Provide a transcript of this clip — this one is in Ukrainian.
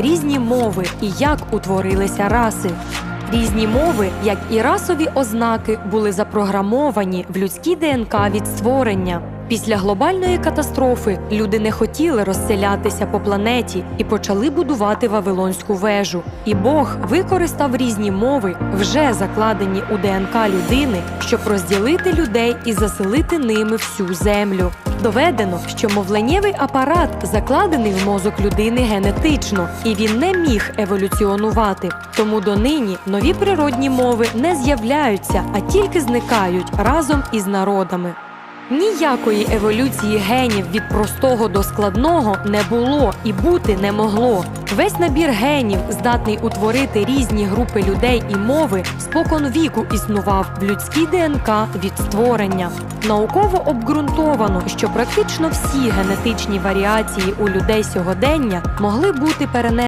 різні мови і як утворилися раси. Різні мови, як і расові ознаки, були запрограмовані в людській ДНК від створення. Після глобальної катастрофи люди не хотіли розселятися по планеті і почали будувати Вавилонську вежу. І Бог використав різні мови, вже закладені у ДНК людини, щоб розділити людей і заселити ними всю землю. Доведено, що мовленнєвий апарат закладений в мозок людини генетично, і він не міг еволюціонувати. Тому донині нові природні мови не з'являються, а тільки зникають разом із народами. Ніякої еволюції генів від простого до складного не було і бути не могло. Весь набір генів, здатний утворити різні групи людей і мови, спокон віку існував в людській ДНК від створення. Науково обґрунтовано, що практично всі генетичні варіації у людей сьогодення могли бути перенесені